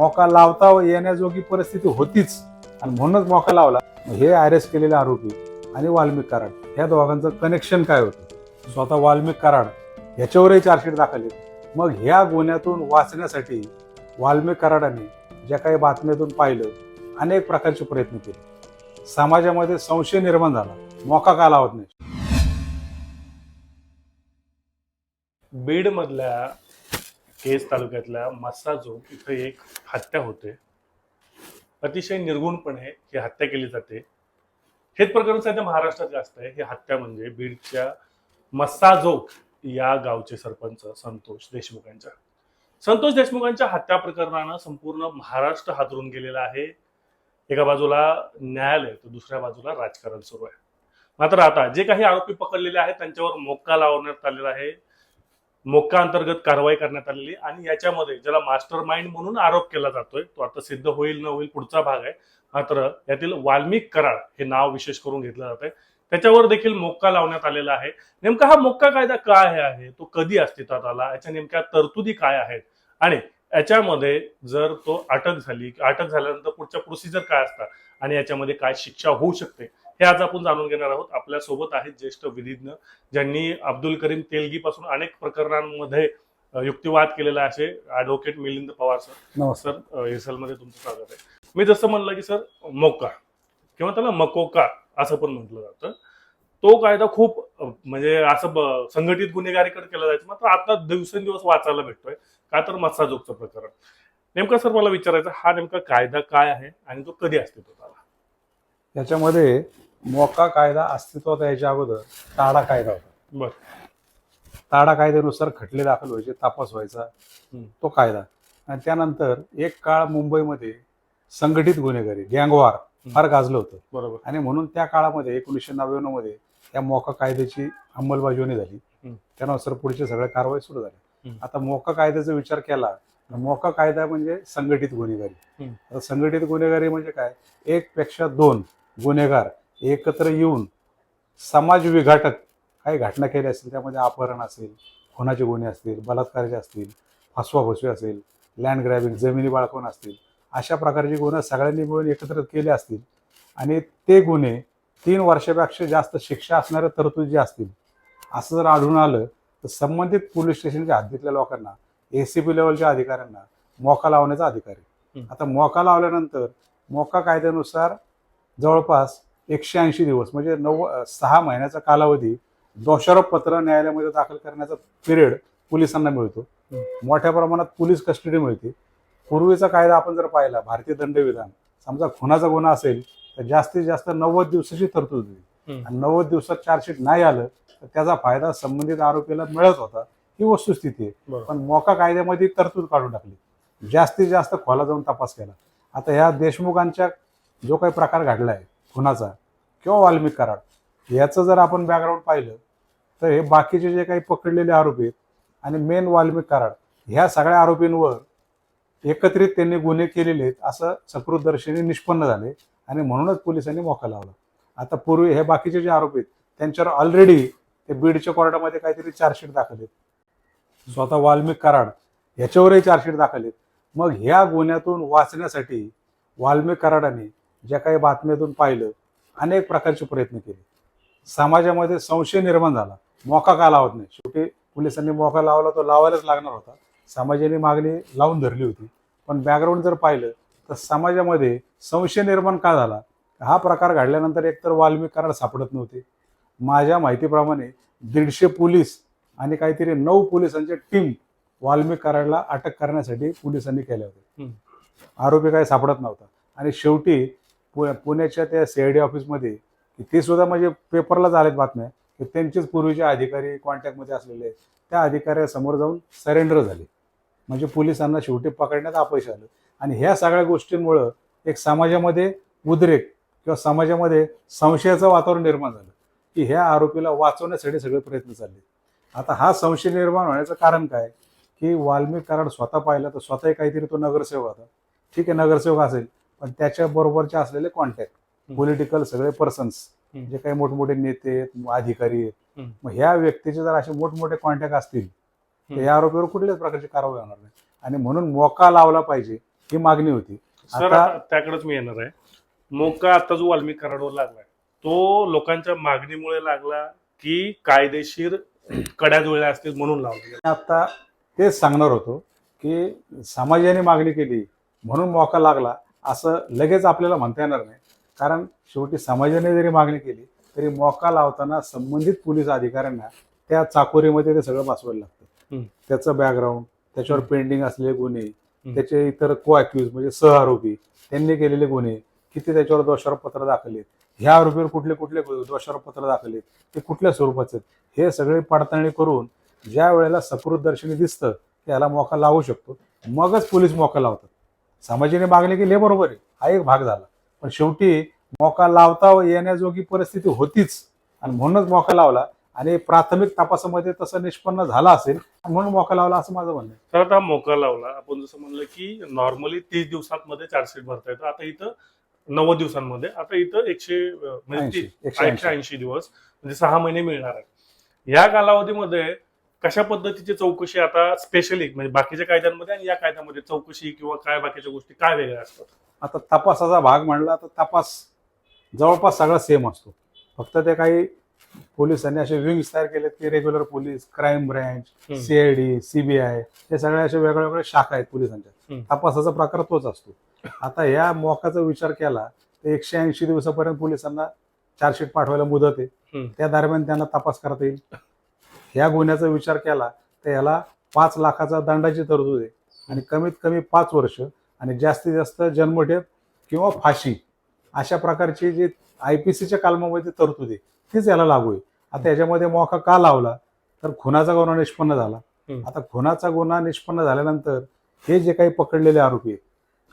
मोका लावता येण्याजोगी परिस्थिती होतीच. आणि म्हणूनच मोका लावला. हे अरेस्ट केलेले आरोपी आणि वाल्मिक कराड ह्या दोघांचं कनेक्शन काय होतं? स्वतः वाल्मिक कराड ह्याच्यावरही चार्जशीट दाखल मग ह्या गुन्ह्यातून वाचण्यासाठी वाल्मिक कराडाने ज्या काही बातम्यातून पाहिलं अनेक प्रकारचे प्रयत्न केले. समाजामध्ये संशय निर्माण झाला. मोका का लावत नाही? बीडमधल्या केज तालुक्यातल्या मस्साजोग इथं एक हत्या होते. अतिशय निर्गुणपणे ही हत्या केली जाते. हेच प्रकरण सध्या महाराष्ट्रात जास्त आहे. ही हत्या म्हणजे बीडच्या मस्साजोग या गावचे सरपंच संतोष देशमुख यांच्या. संतोष देशमुखांच्या हत्या प्रकरणानं संपूर्ण महाराष्ट्र हादरून गेलेला आहे. एका बाजूला न्यायालय तर दुसऱ्या बाजूला राजकारण सुरू आहे. मात्र आता जे काही आरोपी पकडलेले आहेत त्यांच्यावर मोक्का लावण्यात आलेला आहे. मोक्का अंतर्गत कारवाई करण्यात आलेली आणि याच्यामध्ये ज्याला मास्टर माइंड म्हणून आरोप केला जातोय तो आता सिद्ध होईल न होईल पुढचा भाग आहे. मात्र यातील वाल्मिक कराड हे नाव विशेष करून घेतलं जात आहे त्याच्यावर देखील मोक्का लावण्यात आलेला आहे. नेमका हा मोक्का कायदा काय आहे? तो कधी अस्तित्वात आला? याच्या नेमक्या तरतुदी काय आहेत? आणि याच्यामध्ये जर तो अटक झाली अटक झाल्यानंतर पुढच्या प्रोसिजर काय असतात? आणि याच्यामध्ये काय शिक्षा होऊ शकते? हे आज आपण जाणून घेणार आहोत. आपल्यासोबत आहेत ज्येष्ठ विधिज्ञ ज्यांनी अब्दुल करीम तेलगी पासून अनेक प्रकरणांमध्ये युक्तिवाद केलेला आहे. असे ॲडव्होकेट मिलिंद पवार सर. नमस्कार. सरमध्ये तुमचं स्वागत आहे. मी जसं म्हणलं की सर मोका किंवा त्याला मकोका असं पण म्हटलं जातं. तो कायदा खूप म्हणजे असं संघटित गुन्हेगारीकडे केला जायचं. मात्र आता दिवसेंदिवस वाचायला भेटतोय. का तर मत्साजोगचं प्रकरण. नेमकं सर मला विचारायचं हा नेमका कायदा काय आहे? आणि तो कधी अस्तित्वात आला? याच्यामध्ये मोका कायदा अस्तित्वात यायच्या अगोदर. ताडा कायदा होता. बर. ताडा कायद्यानुसार खटले दाखल व्हायचे तपास व्हायचा. तो कायदा. आणि त्यानंतर एक काळ मुंबईमध्ये संघटित गुन्हेगारी गँगवार फार गाजलं होतं. बरोबर. आणि म्हणून त्या काळामध्ये एकोणीसशे नव्याण्णवमध्ये या मोका कायद्याची अंमलबजावणी झाली. त्यानुसार पुढचे सगळे कारवाई सुरू झाली. आता मोका कायद्याचा विचार केला तर मोका कायदा म्हणजे संघटित गुन्हेगारी. आता संघटित गुन्हेगारी म्हणजे काय? एक पेक्षा दोन गुन्हेगार एकत्र येऊन समाज विघातक काही घटना केल्या असतील त्यामध्ये अपहरण असेल खुनाचे गुन्हे असतील बलात्काराचे असतील फसवा फसवी असेल लँड ग्रॅबिंग जमिनी बाळकवण असतील अशा प्रकारचे गुन्हे सगळ्यांनी मिळून एकत्र केले असतील आणि ते गुन्हे तीन वर्षापेक्षा जास्त शिक्षा असणाऱ्या तरतुदी ज्या असतील असं जर आढळून आलं तर संबंधित पोलीस स्टेशनच्या हद्दीतल्या लोकांना एसीपी लेवलच्या अधिकाऱ्यांना मोका लावण्याचा अधिकार आहे. आता मोका लावल्यानंतर मोका कायद्यानुसार जवळपास एकशे ऐंशी दिवस म्हणजे नव्व सहा महिन्याचा कालावधी दोषारोप पत्र न्यायालयामध्ये दाखल करण्याचा पिरियड पोलिसांना मिळतो. मोठ्या प्रमाणात पोलीस कस्टडी मिळते. पूर्वीचा कायदा आपण जर पाहिला भारतीय दंडविधान समजा खुनाचा गुन्हा असेल तर जास्तीत जास्त नव्वद दिवसाची तरतूद होती. आणि नव्वद दिवसात चार्जशीट नाही आलं तर त्याचा फायदा संबंधित आरोपीला मिळत होता. ही वस्तुस्थिती आहे. पण मोका कायद्यामध्ये तरतूद काढून टाकली. जास्तीत जास्त खोला जाऊन तपास केला. आता ह्या देशमुखांच्या जो काही प्रकार घडला आहे खुनाचा किंवा वाल्मिक कराड. याचं जर आपण बॅकग्राऊंड पाहिलं तर हे बाकीचे जे काही पकडलेले आरोपी आहेत आणि मेन वाल्मिक कराड ह्या सगळ्या आरोपींवर एकत्रित त्यांनी गुन्हे केलेले आहेत असं सकृतदर्शनी निष्पन्न झाले आणि म्हणूनच पोलिसांनी मोका लावला. आता पूर्वी हे बाकीचे जे आरोपी आहेत त्यांच्यावर ऑलरेडी ते बीडच्या कोर्टामध्ये काहीतरी चार्जशीट दाखल आहेत. स्वतः वाल्मिक कराड याच्यावरही चार्जशीट दाखल आहेत. मग ह्या गुन्ह्यातून वाचण्यासाठी वाल्मिक कराडाने ज्या काही बातम्यातून पाहिलं अनेक प्रकारचे प्रयत्न केले. समाजामध्ये संशय निर्माण झाला. मोका का लावत नाही? शेवटी पोलिसांनी मोका लावला तो लावायलाच लागणार होता. समाजाने मागणी लावून धरली होती. पण बॅकग्राऊंड जर पाहिलं तर समाजामध्ये संशय निर्माण का झाला? हा प्रकार घडल्यानंतर एकतर वाल्मिक सापडत नव्हते. माझ्या माहितीप्रमाणे दीडशे पोलीस आणि काहीतरी नऊ पोलिसांच्या टीम वाल्मिक कराडला अटक करण्यासाठी पोलिसांनी केल्या होत्या. आरोपी काय सापडत नव्हता. आणि शेवटी पु- पुण्याच्या त्या सीआयडी ऑफिसमध्ये की ते सुद्धा म्हणजे पेपरला झालेत बातम्या की त्यांचेच पूर्वीचे अधिकारी कॉन्टॅक्टमध्ये असलेले त्या अधिकाऱ्यासमोर जाऊन सरेंडर झाले. म्हणजे पोलिसांना शेवटी पकडण्यात अपयश आलं. आणि ह्या सगळ्या गोष्टींमुळं एक समाजामध्ये उद्रेक किंवा समाजामध्ये संशयाचं वातावरण निर्माण झालं की ह्या आरोपीला वाचवण्यासाठी सगळे प्रयत्न चालले. आता हा संशय निर्माण होण्याचं कारण काय? की वाल्मिक कराड स्वतः पाहिला तर स्वतःही काहीतरी तो नगरसेवक होता. ठीक आहे नगरसेवक असेल. पण त्याच्या बरोबरचे असलेले कॉन्टॅक्ट. पॉलिटिकल सगळे पर्सन्स. जे काही मोठमोठे नेते अधिकारी आहेत. मग ह्या व्यक्तीचे जर असे मोठमोठे कॉन्टॅक्ट असतील तर. या आरोपीवर कुठल्याच प्रकारची कारवाई होणार नाही आणि म्हणून मोका लावला पाहिजे ही मागणी होती सर त्याकडेच मी येणार आहे मोका आता जो वाल्मिक कराडवर लागलाय तो लोकांच्या मागणीमुळे लागला की कायदेशीर कड्या जुळल्या असतील म्हणून लावला आता तेच सांगणार होतो की समाजाने मागणी केली म्हणून मोका लागला असं लगेच आपल्याला म्हणता येणार नाही. कारण शेवटी समाजाने जरी मागणी केली तरी मोका लावताना संबंधित पोलीस अधिकाऱ्यांना त्या चाकोरीमध्ये ते सगळं बसवायला लागतं. त्याचं बॅकग्राऊंड त्याच्यावर पेंडिंग असलेले गुन्हे. त्याचे इतर को अक्यूज म्हणजे सहआरोपी त्यांनी केलेले गुन्हे किती त्याच्यावर दोषारोपपत्र दाखल ह्या आरोपीवर कुठले कुठले दोषारोपपत्र दाखल आहेत ते कुठल्या स्वरूपाचे आहेत हे सगळे पडताळणी करून ज्या वेळेला सकृतदर्शनी दिसतं की याला मोका लावू शकतो. मगच पोलीस मोका लावतात. समाजाने मागणी केली हे बरोबर आहे. हा एक भाग झाला. पण शेवटी मोका लावता येण्याजोगी परिस्थिती होतीच. आणि म्हणूनच मोका लावला. आणि प्राथमिक तपासामध्ये तसं निष्पन्न झाला असेल म्हणून मोका लावला असं माझं म्हणणं आहे. तर आता मोका लावला. आपण जसं म्हणलं की नॉर्मली तीस दिवसांमध्ये चार्जशीट भरता येतं. आता इथं नव्वद दिवसांमध्ये. आता इथं एकशे म्हणजे एकशे. ऐंशी दिवस म्हणजे सहा महिने मिळणार आहे. या कालावधीमध्ये कशा पद्धतीची चौकशी आता स्पेशली म्हणजे बाकीच्या कायद्यांमध्ये आणि या कायद्यामध्ये चौकशी किंवा काय बाकीच्या गोष्टी काय वेगळ्या असतात आता तपासाचा भाग म्हणला तर तपास जवळपास सगळा सेम असतो फक्त ते काही पोलिसांनी असे विंग्स तयार केलेत की regular police crime branch. CID CBI हे सगळे असे वेगळे वेगळे शाखा आहेत पोलिसांच्या. तपासाचा प्रकार तोच असतो आता या मोकाचा विचार केला तर एकशे ऐंशी दिवसापर्यंत पोलिसांना चार्जशीट पाठवायला मुदत आहे. त्या दरम्यान त्यांना तपास करता येईल ह्या गुन्ह्याचा विचार केला तर याला पाच लाखाचा दंडाची तरतूद आहे. आणि कमीत कमी पाच वर्ष आणि जास्तीत जास्त जन्मठेप किंवा फाशी अशा प्रकारची जी आय पी सीच्या कलमामध्ये तरतूद आहे तीच याला लागू आहे. आता याच्यामध्ये मोका का लावला? तर खुनाचा गुन्हा निष्पन्न झाला. आता खुनाचा गुन्हा निष्पन्न झाल्यानंतर हे जे काही पकडलेले आरोपी आहेत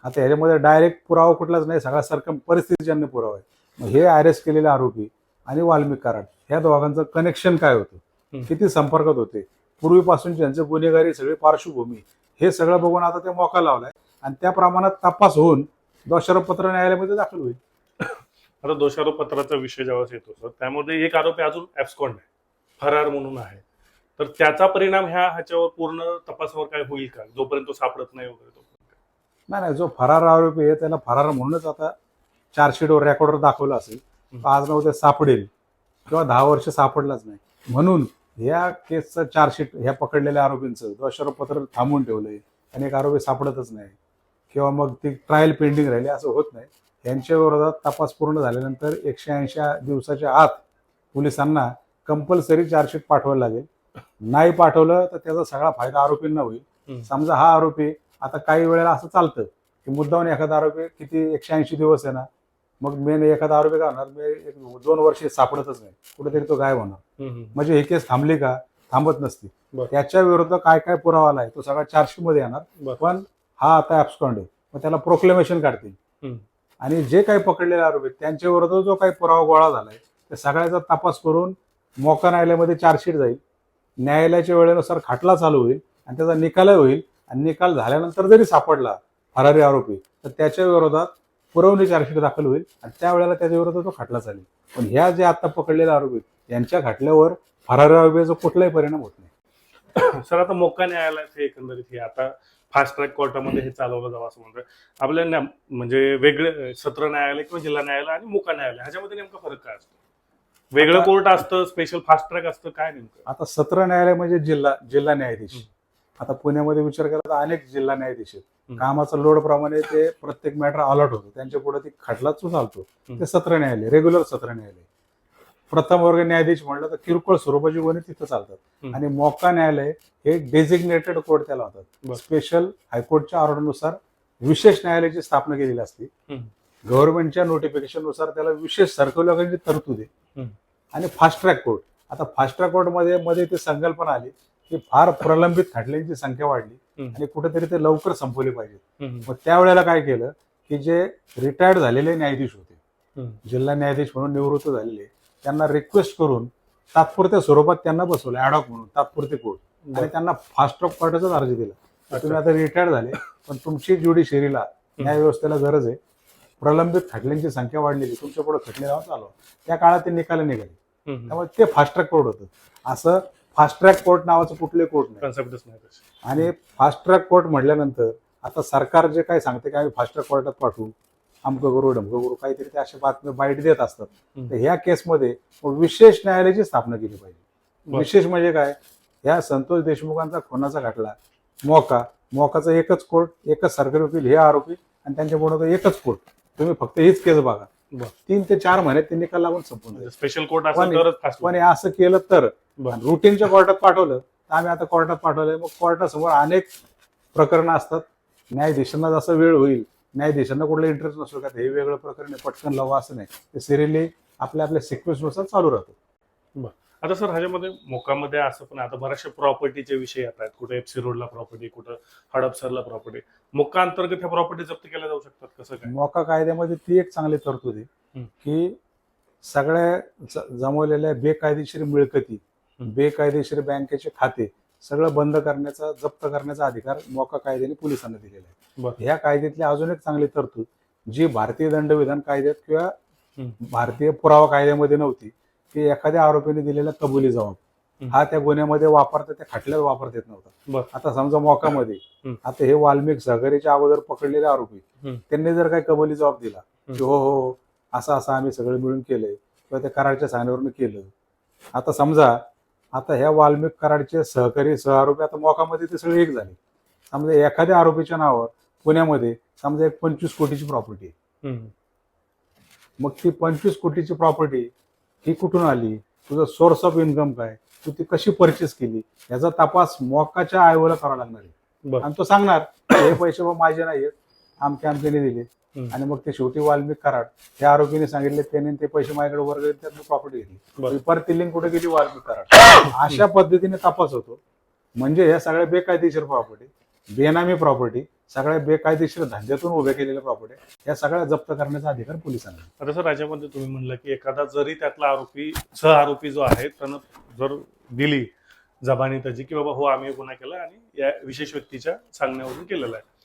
आता याच्यामध्ये डायरेक्ट पुरावा कुठलाच नाही सगळा सरकम परिस्थितीजन्य पुरावा आहे. मग हे अरेस्ट केलेले आरोपी आणि वाल्मिक कराड ह्या दोघांचं कनेक्शन काय होतं. किती संपर्कात होते. पूर्वीपासून ज्यांचे गुन्हेगारी सगळी पार्श्वभूमी हे सगळं बघून आता ते मोका लावलाय. आणि त्या प्रमाणात तपास होऊन दोषारोपपत्र न्यायालयामध्ये दाखल होईल. आता दोषारोपपत्राचा विषय जेव्हा येतो सर त्यामध्ये एक आरोपी अजून ऍब्सकॉन्ड आहे. फरार म्हणून आहे. तर त्याचा परिणाम ह्या ह्याच्यावर पूर्ण तपासावर काय होईल का? जोपर्यंत तो सापडत नाही वगैरे तोपर्यंत नाही नाही जो फरार आरोपी आहे त्याला फरार म्हणूनच आता चार्जशीटवर रेकॉर्डवर दाखवलं असेल. आज नऊ ते सापडेल. किंवा दहा वर्ष सापडलाच नाही. म्हणून या केसचं चार्जशीट ह्या पकडलेल्या आरोपींचं दोषारोपपत्र थांबवून ठेवलंय. आणि एक आरोपी सापडतच नाही किंवा मग ती ट्रायल पेंडिंग राहिली असं होत नाही. यांच्या विरोधात तपास पूर्ण झाल्यानंतर एकशे ऐंशी दिवसाच्या आत पोलिसांना कंपल्सरी चार्जशीट पाठवायला लागेल. नाही पाठवलं तर त्याचा सगळा फायदा आरोपींना होईल. समजा हा आरोपी आता काही वेळेला असं चालतं की मुद्दाहून एखादा आरोपी किती एकशे ऐंशी दिवस आहे ना मग मेन एखादा आरोपी काय होणार मी एक दोन वर्ष सापडतच नाही. कुठेतरी तो गायब होणार. म्हणजे ही केस थांबली का? थांबत नसती. त्याच्या विरुद्ध काय काय पुरावा आलाय तो सगळा चार्जशीटमध्ये येणार. पण हा आता ऍब्सकॉन्ड आहे. मग त्याला प्रोक्लेमेशन काढतील. आणि जे काही पकडलेले आरोपी आहेत, त्यांच्या विरुद्ध जो काही पुरावा गोळा झालाय त्या सगळ्याचा तपास करून मोका न्यायालयामध्ये चार्जशीट जाईल. न्यायालयाच्या वेळेनुसार खटला चालू होईल आणि त्याचा निकालही होईल. आणि निकाल झाल्यानंतर जरी सापडला फरारी आरोपी तर त्याच्या विरोधात पुरवणी चार्जशीट दाखल होईल आणि त्यावेळेला त्याच्या विरोधात तो खटला चालेल. पण ह्या जे आता पकडलेले आरोपी यांच्या खटल्यावर फरारी आरोपीचा कुठलाही परिणाम होत नाही. सर आता मोका न्यायालयात हे एकंदरीत हे आता फास्ट ट्रॅक कोर्टामध्ये हे चालवलं जावं असं म्हणतोय. आपल्या म्हणजे वेगळे सत्र न्यायालय किंवा जिल्हा न्यायालय आणि मोका न्यायालय ह्याच्यामध्ये नेमका फरक काय असतो? वेगळं कोर्ट असतं स्पेशल फास्ट ट्रॅक असतं काय नेमकं? आता सत्र न्यायालय म्हणजे जिल्हा जिल्हा न्यायाधीश. आता पुण्यामध्ये विचार केला तर अनेक जिल्हा न्यायाधीश आहेत. कामाचा लोड प्रमाणे ते प्रत्येक मॅटर अलर्ट होतो. त्यांच्या पुढे ती खटलाच चालतो. ते सत्र न्यायालय रेग्युलर सत्र न्यायालय. प्रथम वर्ग न्यायाधीश म्हणलं तर किरकोळ स्वरूपाची गुन्हे तिथं चालतात. आणि मोका न्यायालय हे डेझिग्नेटेड कोर्ट त्याला. होतात स्पेशल हायकोर्टच्या ऑर्डरनुसार विशेष न्यायालयाची स्थापना केलेली असते. गव्हर्नमेंटच्या नोटिफिकेशननुसार त्याला विशेष सर्क्युलरची तरतूद आहे. आणि फास्ट ट्रॅक कोर्ट आता फास्ट ट्रॅक कोर्टमध्ये मध्ये ती संकल्पना आली की फार प्रलंबित खटल्यांची संख्या वाढली. आणि कुठेतरी ते लवकर संपवले पाहिजेत मग त्यावेळेला काय केलं की जे रिटायर्ड झालेले न्यायाधीश होते. जिल्हा न्यायाधीश म्हणून निवृत्त झालेले त्यांना रिक्वेस्ट करून तात्पुरत्या स्वरूपात त्यांना बसवलं ॲडॉक म्हणून तात्पुरते कोर्ट आणि. त्यांना फास्ट ट्रॅक कोर्टाचाच अर्ज दिला. तुम्ही आता रिटायर्ड झाले पण तुमची ज्युडिशरीला न्याय व्यवस्थेला गरज आहे. प्रलंबित खटल्यांची संख्या वाढलेली तुमच्यापुढे खटले लावून चालू त्या काळात ते निकाल निघाले. त्यामुळे ते फास्ट ट्रॅक कोर्ट होतं. असं फास्ट ट्रॅक कोर्ट नावाचं कुठले कोर्ट नाही. आणि फास्ट ट्रॅक कोर्ट म्हटल्यानंतर आता सरकार जे काय सांगते की आम्ही फास्ट ट्रॅक कोर्टात पाठवू. अमकं करू ढमकं करू काहीतरी ते अशा बातम्या बाईट देत असतात. तर ह्या केसमध्ये विशेष न्यायालयाची स्थापना केली पाहिजे. विशेष म्हणजे काय? ह्या संतोष देशमुखांचा खुनाचा घटला मोका मोकाचा एकच कोर्ट एकच सरकारी वकील हे आरोपी आणि त्यांच्या पुढे एकच कोर्ट. तुम्ही फक्त हीच केस बघा. तीन ते चार महिन्यात ते निकाल लागून संपून स्पेशल कोर्ट पण- फास्ट पण हे असं केलं तर. रुटीनच्या कोर्टात पाठवलं तर आम्ही आता कोर्टात पाठवलंय. मग कोर्टासमोर अनेक प्रकरणं असतात. न्यायाधीशांना जसा वेळ होईल न्यायाधीशांना कुठला इंटरेस्ट नसतो का? हे वेगळं प्रकरण पटकन लावा असं नाही. ते सिरियली आपल्या आपल्या सिक्वेन्सनुसार चालू राहतं. आता सर ह्याच्यामध्ये मोकामध्ये असं पण आता बऱ्याचशा प्रॉपर्टीचे विषय येतात. कुठे एफसी रोडला प्रॉपर्टी कुठं हडपसरला प्रॉपर्टी मोका अंतर्गत ह्या प्रॉपर्टी जप्त केल्या जाऊ शकतात कसं काय? मोका कायद्यामध्ये ती एक चांगली तरतूद आहे. की सगळ्या जमवलेल्या बेकायदेशीर मिळकती. बेकायदेशीर बँकेचे खाते सगळं बंद करण्याचा जप्त करण्याचा अधिकार मोका कायद्याने पोलिसांना दिलेला आहे. ह्या कायद्यातली अजून एक चांगली तरतूद जी भारतीय दंडविधान कायद्यात किंवा हं. भारतीय पुरावा कायद्यामध्ये नव्हती की एखाद्या आरोपीने दिलेला कबुली जबाब हं. हा त्या गुन्ह्यामध्ये वापरता त्या खटल्यात वापरता येत नव्हता. आता समजा मोकामध्ये हं. आता हे वाल्मिक सहकारीच्या अगोदर पकडलेले आरोपी हं. त्यांनी जर काही कबुली जबाब दिला हं. की हो हो असं असं आम्ही सगळं मिळून केलंय किंवा त्या करारच्या सांगण्यावरून केलं आता समजा आता ह्या वाल्मिक कराडचे सहकारी सहआरोपी आता मोकामध्ये ते सगळे एक झाले. समजा एखाद्या आरोपीच्या नावावर पुण्यामध्ये समजा एक पंचवीस कोटीची प्रॉपर्टी आहे. मग ती पंचवीस कोटीची प्रॉपर्टी ही कुठून आली? तुझं सोर्स ऑफ इन्कम काय? तू ती कशी परचेस केली? याचा तपास मोकाच्या आयोगाला करावा लागणार आहे. आणि तो सांगणार हे पैसे माझे नाहीयेत. आमच्या आमच्याने दिले. आणि मग ते शेवटी वाल्मिक कराड त्या आरोपीने सांगितले त्याने ते पैसे माझ्याकडे वर्ग त्यात प्रॉपर्टी घेतली. परत लिंक कुठे गेली? वाल्मिक कराड. अशा पद्धतीने तपास होतो. म्हणजे ह्या सगळ्या बेकायदेशीर प्रॉपर्टी बेनामी प्रॉपर्टी सगळ्या बेकायदेशीर धंद्यातून उभ्या केलेल्या प्रॉपर्टी या सगळ्या जप्त करण्याचा अधिकार पोलिसांना. आता सर राज्यामध्ये तुम्ही म्हणलं की एखादा जरी त्यातला आरोपी सह आरोपी जो आहे त्यानं जर दिली जबानी त्याची की बाबा हो आम्ही गुन्हा केला आणि या विशेष व्यक्तीच्या सांगण्यावरून केलेला आहे.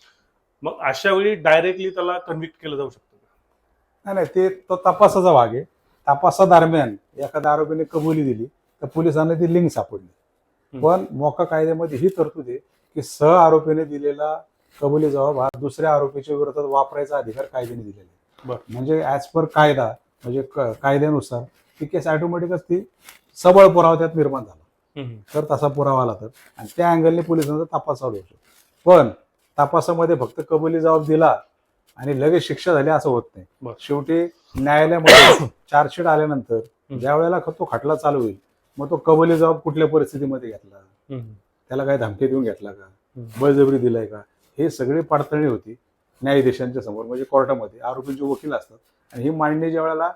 मग अशा वेळी डायरेक्टली त्याला कन्व्हिक्ट केलं जाऊ शकतं? नाही नाही ते तो तपासाचा भाग आहे तपासादरम्यान एखाद्या आरोपीने कबुली दिली तर पोलिसांना ती लिंक सापडली. पण मोका कायद्यामध्ये ही तरतूद आहे की सह आरोपीने दिलेला कबुली जबाब हा दुसऱ्या आरोपीच्या विरोधात वापरायचा अधिकार कायद्याने दिलेला आहे. म्हणजे ऍज पर कायदा म्हणजे कायद्यानुसार ती केस ऑटोमॅटिकच ती सबळ पुरावा त्यात निर्माण झाला. तर तसा पुरावा आला तर आणि त्या अँगलने पोलिसांचा तपास चालू होतो पण तपासामध्ये फक्त कबुली जबाब दिला आणि लगेच शिक्षा झाली असं होत नाही. शेवटी न्यायालयामध्ये चार्जशीट आल्यानंतर. ज्या वेळेला तो खटला चालू होईल मग तो कबुली जबाब कुठल्या परिस्थितीमध्ये घेतला. त्याला काय धमकी देऊन घेतला का. बळजबरी दिलाय का हे सगळी पडताळणी होती न्यायाधीशांच्या समोर म्हणजे कोर्टामध्ये आरोपींचे वकील असतात आणि ही मांडणी ज्या वेळेला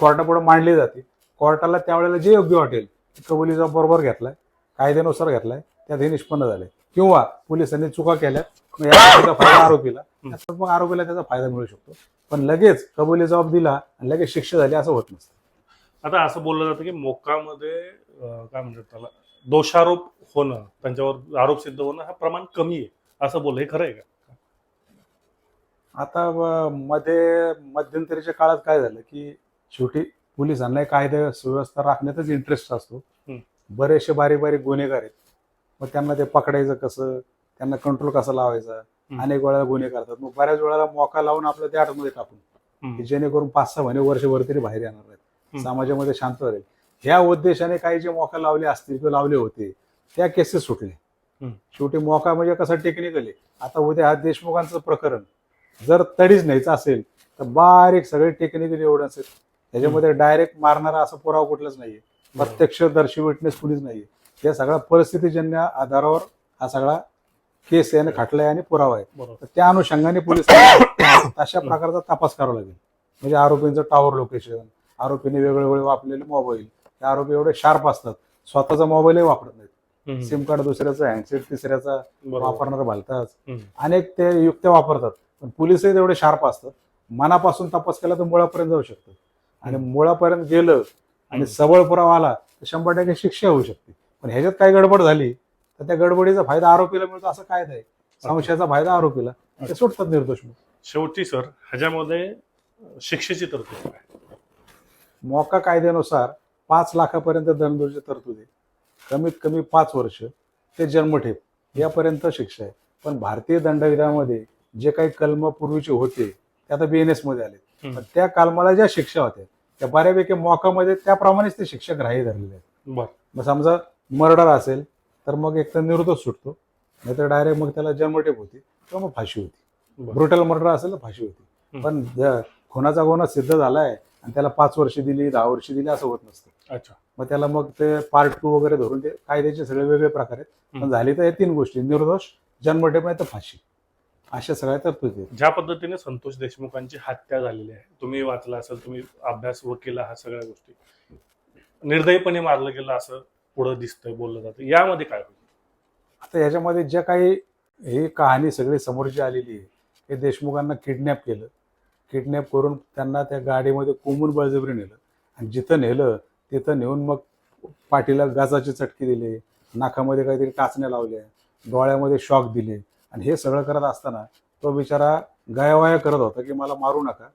कोर्टापुढे मांडली जाते कोर्टाला त्यावेळेला जे योग्य वाटेल कबुली जबाब बरोबर घेतलाय कायद्यानुसार घेतलाय त्यात हे निष्पन्न झाले. किंवा पोलिसांनी चुका केल्या मग याचा त्याचा फायदा आरोपीला. मग आरोपीला त्याचा फायदा मिळू शकतो. पण लगेच कबुली जबाब दिला आणि लगेच शिक्षा झाली असं होत नसतं. आता असं बोललं जातं की मोकामध्ये काय म्हणतात त्याला दोषारोप होणं त्यांच्यावर आरोप सिद्ध होणं हा प्रमाण कमी आहे. असं बोललं हे खरं आहे का? आता मध्ये मध्यंतरीच्या काळात काय झालं की शेवटी पोलिसांना कायदा सुव्यवस्था राखण्यातच इंटरेस्ट असतो. बरेचसे बारीक बारीक गुन्हेगार आहेत. मग त्यांना ते पकडायचं कसं? त्यांना कंट्रोल कसा लावायचा. अनेक वेळा गुन्हे करतात. मग बऱ्याच वेळेला मोका लावून आपलं ते आतमध्ये टाकून. जेणेकरून पाच सहा महिने वर्षभर तरी बाहेर येणार. नाहीत. समाजामध्ये शांत राहील. ह्या उद्देशाने काही जे मोका लावले असतील किंवा लावले होते त्या केसेस सुटले. शेवटी मोका म्हणजे कसं टेक्निकल आहे? आता उद्या हा देशमुखांचं प्रकरण. जर तडीच न्यायचं असेल तर बारीक सगळे टेक्निकल एव्हिडन्स आहेत. त्याच्यामध्ये डायरेक्ट मारणारा असा पुरावा कुठलाच नाहीये. प्रत्यक्षदर्शी विटनेस कुणीच नाहीये. या सगळ्या परिस्थितीजन्य आधारावर हा सगळा केस याने खटलाय आणि पुरावा आहे. तर त्या अनुषंगाने पोलिसांना अशा प्रकारचा तपास करावा लागेल. म्हणजे आरोपींचं टॉवर लोकेशन आरोपीने वेगवेगळे वापरलेले मोबाईल ते आरोपी एवढे शार्प असतात. स्वतःचा मोबाईलही वापरत नाहीत. सिम कार्ड दुसऱ्याचा हँडसेट तिसऱ्याचा वापरणार भलताच. हम्म. अनेक ते युक्त्या वापरतात. पण पोलिसही तेवढे शार्प असतात. मनापासून तपास केला तर मुळापर्यंत जाऊ शकतो. आणि. मुळापर्यंत गेलं आणि. सबळ पुरावा आला तर शंभर टक्के शिक्षा होऊ शकते. पण ह्याच्यात काय गडबड झाली तर त्या गडबडीचा फायदा आरोपीला मिळतो असं काय नाही. संशयाचा फायदा आरोपीला. ते सुटतात निर्दोष. शेवटी सर ह्याच्यामध्ये शिक्षेची तरतूद आहे. मोका कायद्यानुसार पाच लाखापर्यंत दंडोची तरतूद आहे कमीत कमी पाच वर्ष ते जन्मठेप यापर्यंत शिक्षा आहे. पण भारतीय दंडविधानामध्ये जे काही कलम पूर्वीचे होते ते आता बी एन एसमध्ये आले. पण त्या कलमाला ज्या शिक्षा होत्या त्या बऱ्यापैकी मोकामध्ये त्याप्रमाणेच ते शिक्षा ग्राह्य धरलेले आहेत. मग समजा मर्डर असेल तर मग एक तर सुटतो नाहीतर डायरेक्ट मग त्याला जन्मटेप होती किंवा मग फाशी होती. बर. ब्रुटल मर्डर असेल तर फाशी होती. पण खुनाचा गुन्हा सिद्ध झालाय आणि त्याला पाच वर्ष दिली दहा वर्ष दिली असं होत नसतं. अच्छा. मग त्याला मग ते पार्ट टू वगैरे धरून ते कायद्याचे सगळे वेगळे प्रकार आहेत. पण. झाली तर या तीन गोष्टी निर्दोष जन्मटेप नाही तर फाशी. अशा सगळ्या तरतुदी. ज्या पद्धतीने संतोष देशमुखांची हत्या झालेली आहे तुम्ही वाचला असेल तुम्ही अभ्यास व केला हा सगळ्या गोष्टी निर्दयीपणे मारलं गेलं असं पुढं दिसतंय बोललं जातं. यामध्ये काय होईल? आता याच्यामध्ये ज्या काही ही कहाणी सगळी समोरची आलेली आहे हे देशमुखांना किडनॅप केलं. किडनॅप करून त्यांना त्या गाडीमध्ये कोंबून बळजबरी नेलं. आणि जिथं नेलं तिथं नेऊन मग पाठीला गाजाची चटकी दिली नाकामध्ये काहीतरी टाचण्या लावल्या डोळ्यामध्ये शॉक दिले. आणि हे सगळं करत असताना तो बिचारा गायावाया करत होता की मला मारू नका.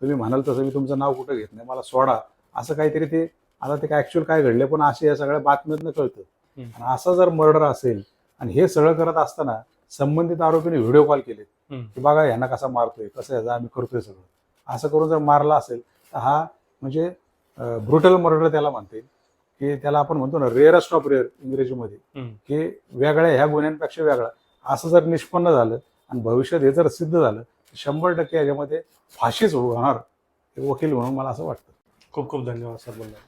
तुम्ही म्हणाल तसं मी तुमचं नाव कुठं घेत नाही. मला सोडा. असं काहीतरी ते आता ते काय ऍक्च्युअल काय घडले पण असे या सगळ्या बातम्यातनं कळतं. आणि असं जर मर्डर असेल आणि हे सगळं करत असताना संबंधित आरोपीने व्हिडिओ कॉल केले. की बघा यांना कसा मारतोय कसं याचा आम्ही करतोय सगळं असं करून जर मारला असेल तर हा म्हणजे ब्रुटल मर्डर त्याला म्हणता की त्याला आपण म्हणतो ना रेअरस्ट ऑफ रेअर इंग्रजीमध्ये. की वेगळ्या ह्या गुन्ह्यांपेक्षा वेगळा असं जर निष्पन्न झालं आणि भविष्यात हे जर सिद्ध झालं तर शंभर टक्के याच्यामध्ये फाशीच होणार हे वकील म्हणून मला असं वाटतं खूप खूप धन्यवाद सर बोलला